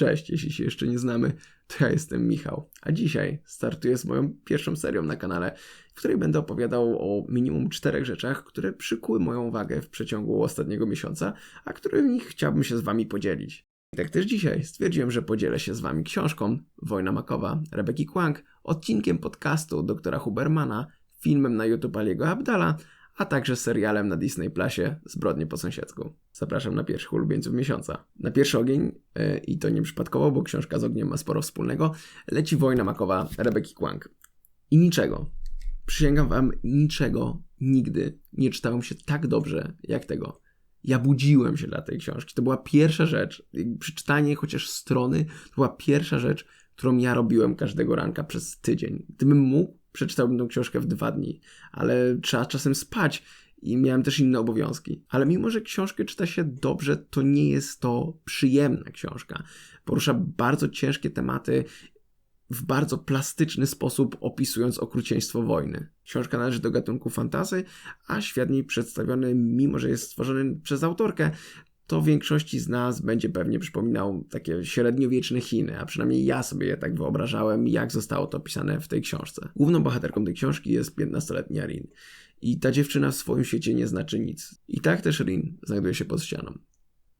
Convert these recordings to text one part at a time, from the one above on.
Cześć, jeśli się jeszcze nie znamy, to ja jestem Michał, a dzisiaj startuję z moją pierwszą serią na kanale, w której będę opowiadał o minimum czterech rzeczach, które przykuły moją uwagę w przeciągu ostatniego miesiąca, a którymi chciałbym się z Wami podzielić. I tak też dzisiaj stwierdziłem, że podzielę się z Wami książką Wojna Makowa Rebeki Kłank, odcinkiem podcastu doktora Hubermana, filmem na YouTube Aliego Abdala, a także serialem na Disney Plusie Zbrodnie po sąsiedzku. Zapraszam na pierwszych ulubieńców miesiąca. Na pierwszy ogień, yy, i to nie przypadkowo, bo książka z ogniem ma sporo wspólnego, leci Wojna Makowa Rebeki Kłank. I niczego, przysięgam wam, niczego nigdy nie czytałem się tak dobrze jak tego. Ja budziłem się dla tej książki. To była pierwsza rzecz. Przeczytanie chociaż strony to była pierwsza rzecz, którą ja robiłem każdego ranka przez tydzień. Gdybym mógł, przeczytałbym tą książkę w dwa dni, ale trzeba czasem spać i miałem też inne obowiązki. Ale mimo, że książkę czyta się dobrze, to nie jest to przyjemna książka. Porusza bardzo ciężkie tematy w bardzo plastyczny sposób opisując okrucieństwo wojny. Książka należy do gatunku fantazy, a świat niej przedstawiony, mimo że jest stworzony przez autorkę, to większości z nas będzie pewnie przypominał takie średniowieczne Chiny, a przynajmniej ja sobie je tak wyobrażałem, jak zostało to opisane w tej książce. Główną bohaterką tej książki jest 15-letnia Rin. I ta dziewczyna w swoim świecie nie znaczy nic. I tak też Rin znajduje się pod ścianą.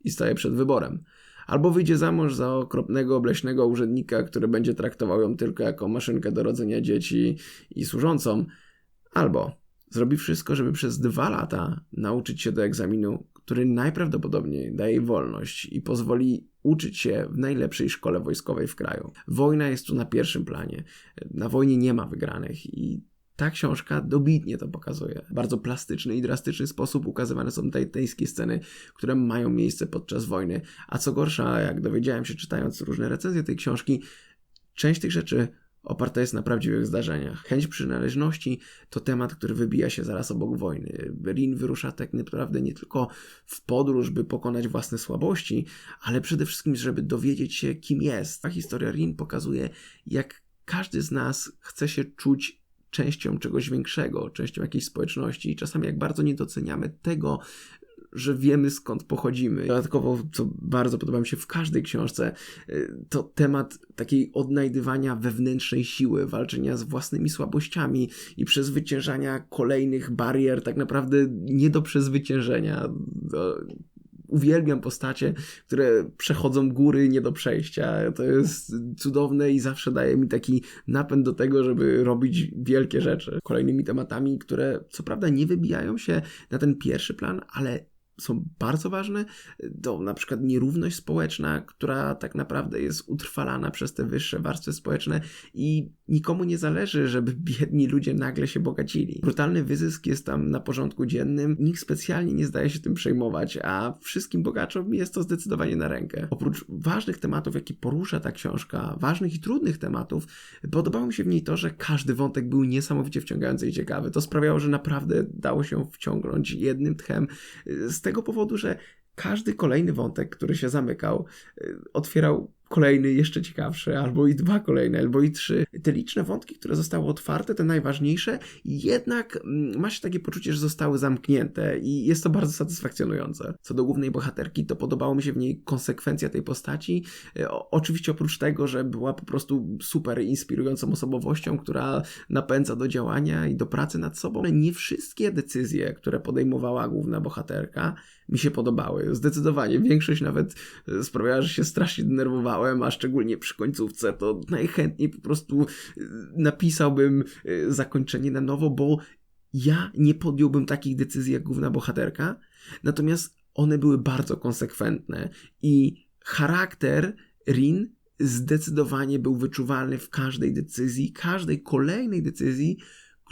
I staje przed wyborem. Albo wyjdzie za mąż za okropnego, obleśnego urzędnika, który będzie traktował ją tylko jako maszynkę do rodzenia dzieci i służącą, albo zrobi wszystko, żeby przez dwa lata nauczyć się do egzaminu, który najprawdopodobniej daje wolność i pozwoli uczyć się w najlepszej szkole wojskowej w kraju. Wojna jest tu na pierwszym planie. Na wojnie nie ma wygranych i ta książka dobitnie to pokazuje. W bardzo plastyczny i drastyczny sposób ukazywane są tajtańskie sceny, które mają miejsce podczas wojny. A co gorsza, jak dowiedziałem się czytając różne recenzje tej książki, część tych rzeczy oparta jest na prawdziwych zdarzeniach. Chęć przynależności to temat, który wybija się zaraz obok wojny. Rin wyrusza tak naprawdę nie tylko w podróż, by pokonać własne słabości, ale przede wszystkim, żeby dowiedzieć się, kim jest. Ta historia Rin pokazuje, jak każdy z nas chce się czuć częścią czegoś większego, częścią jakiejś społeczności i czasami jak bardzo nie doceniamy tego, że wiemy skąd pochodzimy. Dodatkowo, co bardzo podoba mi się w każdej książce, y, to temat takiej odnajdywania wewnętrznej siły, walczenia z własnymi słabościami i przezwyciężania kolejnych barier, tak naprawdę nie do przezwyciężenia. Uwielbiam postacie, które przechodzą góry nie do przejścia. To jest cudowne i zawsze daje mi taki napęd do tego, żeby robić wielkie rzeczy. Kolejnymi tematami, które co prawda nie wybijają się na ten pierwszy plan, ale są bardzo ważne, to na przykład nierówność społeczna, która tak naprawdę jest utrwalana przez te wyższe warstwy społeczne i nikomu nie zależy, żeby biedni ludzie nagle się bogacili. Brutalny wyzysk jest tam na porządku dziennym, nikt specjalnie nie zdaje się tym przejmować, a wszystkim bogaczom jest to zdecydowanie na rękę. Oprócz ważnych tematów, jakie porusza ta książka, ważnych i trudnych tematów, podobało mi się w niej to, że każdy wątek był niesamowicie wciągający i ciekawy. To sprawiało, że naprawdę dało się wciągnąć jednym tchem z tego tego powodu, że każdy kolejny wątek, który się zamykał, y, otwierał kolejny jeszcze ciekawszy, albo i dwa kolejne, albo i trzy. Te liczne wątki, które zostały otwarte, te najważniejsze, jednak mm, ma się takie poczucie, że zostały zamknięte i jest to bardzo satysfakcjonujące. Co do głównej bohaterki, to podobało mi się w niej konsekwencja tej postaci. Y, o, oczywiście oprócz tego, że była po prostu super inspirującą osobowością, która napędza do działania i do pracy nad sobą. Nie wszystkie decyzje, które podejmowała główna bohaterka, mi się podobały. Zdecydowanie. Większość nawet e, sprawiała, że się strasznie denerwowałem, a szczególnie przy końcówce to najchętniej po prostu e, napisałbym e, zakończenie na nowo, bo ja nie podjąłbym takich decyzji jak główna bohaterka, natomiast one były bardzo konsekwentne i charakter Rin zdecydowanie był wyczuwalny w każdej decyzji, każdej kolejnej decyzji,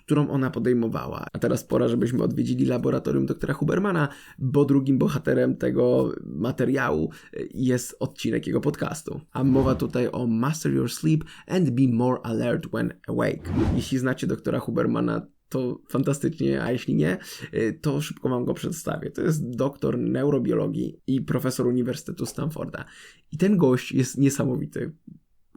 którą ona podejmowała. A teraz pora, żebyśmy odwiedzili laboratorium doktora Hubermana, bo drugim bohaterem tego materiału jest odcinek jego podcastu. A mowa tutaj o Master Your Sleep and Be More Alert When Awake. Jeśli znacie doktora Hubermana, to fantastycznie, a jeśli nie, to szybko wam go przedstawię. To jest doktor neurobiologii i profesor Uniwersytetu Stanforda. I ten gość jest niesamowity.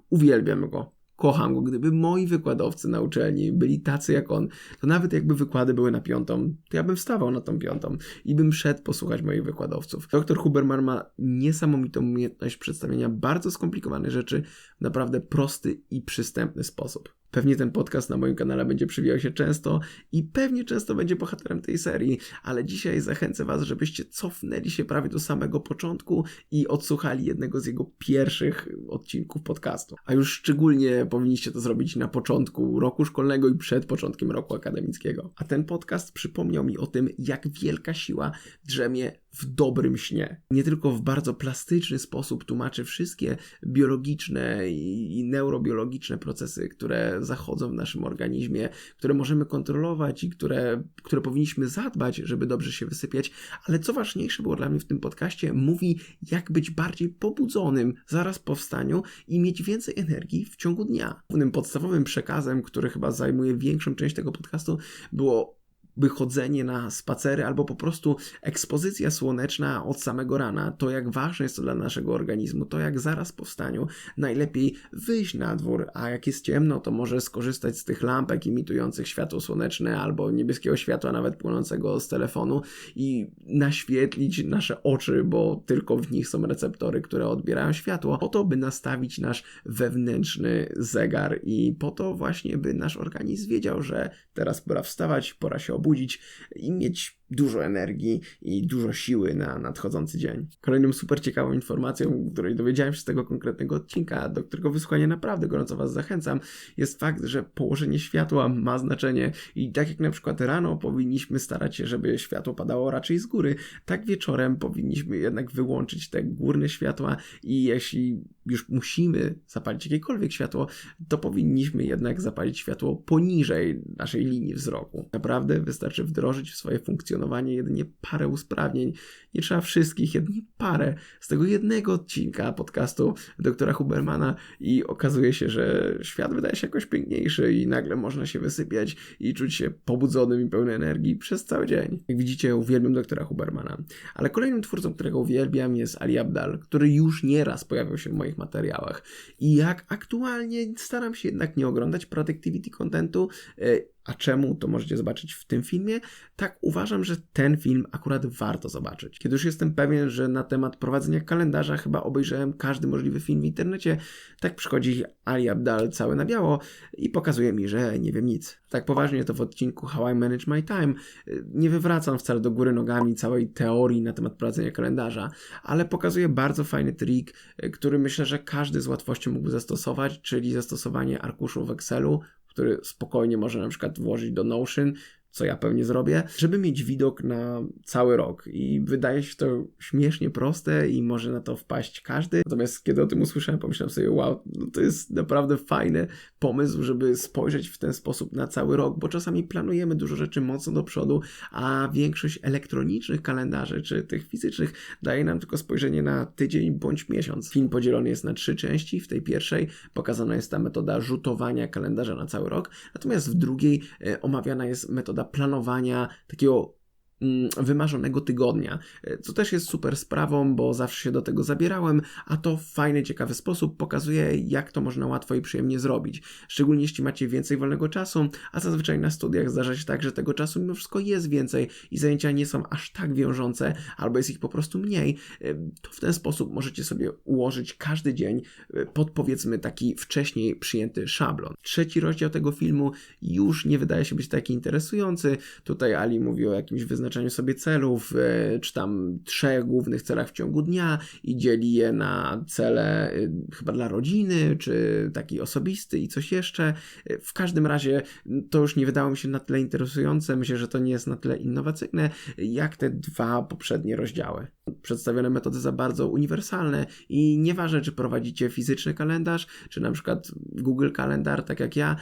Uwielbiam go kocham go. Gdyby moi wykładowcy na uczelni byli tacy jak on, to nawet jakby wykłady były na piątą, to ja bym wstawał na tą piątą i bym szedł posłuchać moich wykładowców. Dr Huberman ma niesamowitą umiejętność przedstawienia bardzo skomplikowanych rzeczy w naprawdę prosty i przystępny sposób. Pewnie ten podcast na moim kanale będzie przywijał się często i pewnie często będzie bohaterem tej serii, ale dzisiaj zachęcę Was, żebyście cofnęli się prawie do samego początku i odsłuchali jednego z jego pierwszych odcinków podcastu. A już szczególnie powinniście to zrobić na początku roku szkolnego i przed początkiem roku akademickiego. A ten podcast przypomniał mi o tym, jak wielka siła drzemie w dobrym śnie. Nie tylko w bardzo plastyczny sposób tłumaczy wszystkie biologiczne i neurobiologiczne procesy, które zachodzą w naszym organizmie, które możemy kontrolować i które, które powinniśmy zadbać, żeby dobrze się wysypiać, ale co ważniejsze było dla mnie w tym podcaście, mówi, jak być bardziej pobudzonym zaraz po wstaniu i mieć więcej energii w ciągu dnia. Głównym podstawowym przekazem, który chyba zajmuje większą część tego podcastu, było wychodzenie na spacery albo po prostu ekspozycja słoneczna od samego rana, to jak ważne jest to dla naszego organizmu, to jak zaraz po wstaniu najlepiej wyjść na dwór, a jak jest ciemno, to może skorzystać z tych lampek imitujących światło słoneczne albo niebieskiego światła nawet płynącego z telefonu i naświetlić nasze oczy, bo tylko w nich są receptory, które odbierają światło, po to, by nastawić nasz wewnętrzny zegar i po to właśnie, by nasz organizm wiedział, że teraz pora wstawać, pora się obudzić i mieć dużo energii i dużo siły na nadchodzący dzień. Kolejną super ciekawą informacją, której dowiedziałem się z tego konkretnego odcinka, do którego wysłuchania naprawdę gorąco Was zachęcam, jest fakt, że położenie światła ma znaczenie i tak jak na przykład rano powinniśmy starać się, żeby światło padało raczej z góry, tak wieczorem powinniśmy jednak wyłączyć te górne światła i jeśli już musimy zapalić jakiekolwiek światło, to powinniśmy jednak zapalić światło poniżej naszej linii wzroku. Naprawdę wystarczy wdrożyć w swoje funkcjonowanie jedynie parę usprawnień. Nie trzeba wszystkich, jedynie parę z tego jednego odcinka podcastu doktora Hubermana i okazuje się, że świat wydaje się jakoś piękniejszy i nagle można się wysypiać i czuć się pobudzonym i pełny energii przez cały dzień. Jak widzicie, uwielbiam doktora Hubermana. Ale kolejnym twórcą, którego uwielbiam jest Ali Abdal, który już nieraz pojawiał się w moich materiałach. I jak aktualnie staram się jednak nie oglądać productivity contentu, e, a czemu, to możecie zobaczyć w tym filmie. Tak uważam, że ten film akurat warto zobaczyć. Kiedy już jestem pewien, że na temat prowadzenia kalendarza chyba obejrzałem każdy możliwy film w internecie, tak przychodzi Ali Abdal cały na biało i pokazuje mi, że nie wiem nic. Tak poważnie to w odcinku How I Manage My Time nie wywracam wcale do góry nogami całej teorii na temat prowadzenia kalendarza, ale pokazuje bardzo fajny trik, który myślę, że każdy z łatwością mógł zastosować, czyli zastosowanie arkuszu w Excelu, który spokojnie może na przykład włożyć do Notion, co ja pewnie zrobię, żeby mieć widok na cały rok. I wydaje się to śmiesznie proste i może na to wpaść każdy. Natomiast kiedy o tym usłyszałem, pomyślałem sobie, wow, no to jest naprawdę fajny pomysł, żeby spojrzeć w ten sposób na cały rok, bo czasami planujemy dużo rzeczy mocno do przodu, a większość elektronicznych kalendarzy, czy tych fizycznych, daje nam tylko spojrzenie na tydzień bądź miesiąc. Film podzielony jest na trzy części. W tej pierwszej pokazana jest ta metoda rzutowania kalendarza na cały rok, natomiast w drugiej e, omawiana jest metoda planowania takiego wymarzonego tygodnia, e, co też jest super sprawą, bo zawsze się do tego zabierałem, a to w fajny, ciekawy sposób pokazuje, jak to można łatwo i przyjemnie zrobić. Szczególnie jeśli macie więcej wolnego czasu, a zazwyczaj na studiach zdarza się tak, że tego czasu mimo wszystko jest więcej i zajęcia nie są aż tak wiążące, albo jest ich po prostu mniej, e, to w ten sposób możecie sobie ułożyć każdy dzień e, pod powiedzmy taki wcześniej przyjęty szablon. Trzeci rozdział tego filmu już nie wydaje się być taki interesujący. Tutaj Ali mówi o jakimś wyznaczeniu wyznaczaniu sobie celów, e, czy tam trzech głównych celach w ciągu dnia i dzieli je na cele e, chyba dla rodziny, czy taki osobisty i coś jeszcze. E, w każdym razie to już nie wydało mi się na tyle interesujące. Myślę, że to nie jest na tyle innowacyjne, jak te dwa poprzednie rozdziały. Przedstawione metody za bardzo uniwersalne i nieważne, czy prowadzicie fizyczny kalendarz, czy na przykład Google Kalendar, tak jak ja,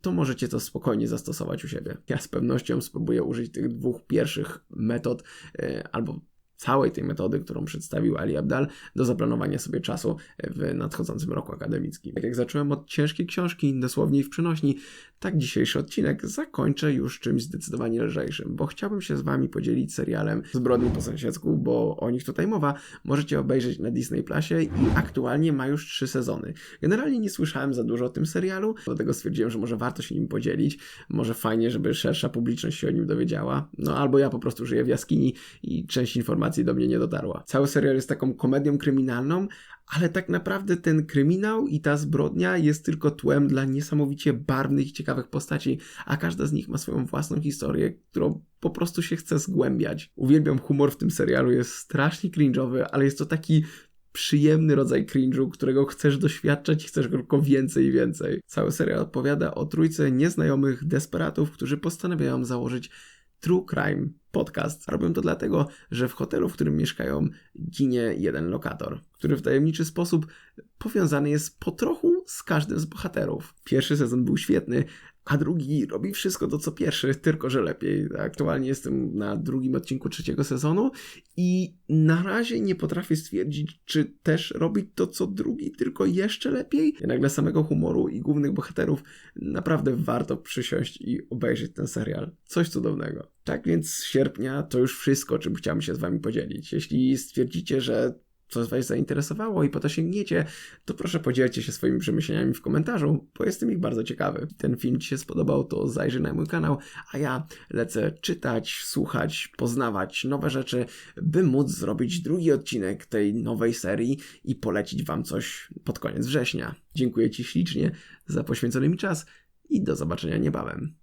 to możecie to spokojnie zastosować u siebie. Ja z pewnością spróbuję użyć tych dwóch pierwszych metod, e, albo całej tej metody, którą przedstawił Ali Abdal, do zaplanowania sobie czasu w nadchodzącym roku akademickim. Tak jak zacząłem od ciężkiej książki, dosłownie w przenośni, tak dzisiejszy odcinek zakończę już czymś zdecydowanie lżejszym, bo chciałbym się z Wami podzielić serialem Zbrodni po sąsiedzku, bo o nich tutaj mowa. Możecie obejrzeć na Disney Plusie i aktualnie ma już trzy sezony. Generalnie nie słyszałem za dużo o tym serialu, dlatego stwierdziłem, że może warto się nim podzielić. Może fajnie, żeby szersza publiczność się o nim dowiedziała. No albo ja po prostu żyję w jaskini i część informacji do mnie nie dotarła. Cały serial jest taką komedią kryminalną, ale tak naprawdę ten kryminał i ta zbrodnia jest tylko tłem dla niesamowicie barwnych i ciekawych postaci, a każda z nich ma swoją własną historię, którą po prostu się chce zgłębiać. Uwielbiam humor w tym serialu, jest strasznie cringe'owy, ale jest to taki przyjemny rodzaj cringe'u, którego chcesz doświadczać i chcesz go tylko więcej i więcej. Cały serial opowiada o trójce nieznajomych desperatów, którzy postanawiają założyć True Crime podcast. Robią to dlatego, że w hotelu, w którym mieszkają, ginie jeden lokator, który w tajemniczy sposób powiązany jest po trochu z każdym z bohaterów. Pierwszy sezon był świetny, a drugi robi wszystko to co pierwszy, tylko że lepiej. Aktualnie jestem na drugim odcinku trzeciego sezonu i na razie nie potrafię stwierdzić, czy też robi to co drugi, tylko jeszcze lepiej. Jednak dla samego humoru i głównych bohaterów naprawdę warto przysiąść i obejrzeć ten serial. Coś cudownego. Tak więc sierpnia to już wszystko, czym chciałem się z Wami podzielić. Jeśli stwierdzicie, że coś Was zainteresowało i po to sięgniecie, to proszę podzielcie się swoimi przemyśleniami w komentarzu, bo jestem ich bardzo ciekawy. Ten film Ci się spodobał, to zajrzyj na mój kanał, a ja lecę czytać, słuchać, poznawać nowe rzeczy, by móc zrobić drugi odcinek tej nowej serii i polecić Wam coś pod koniec września. Dziękuję Ci ślicznie za poświęcony mi czas i do zobaczenia niebawem.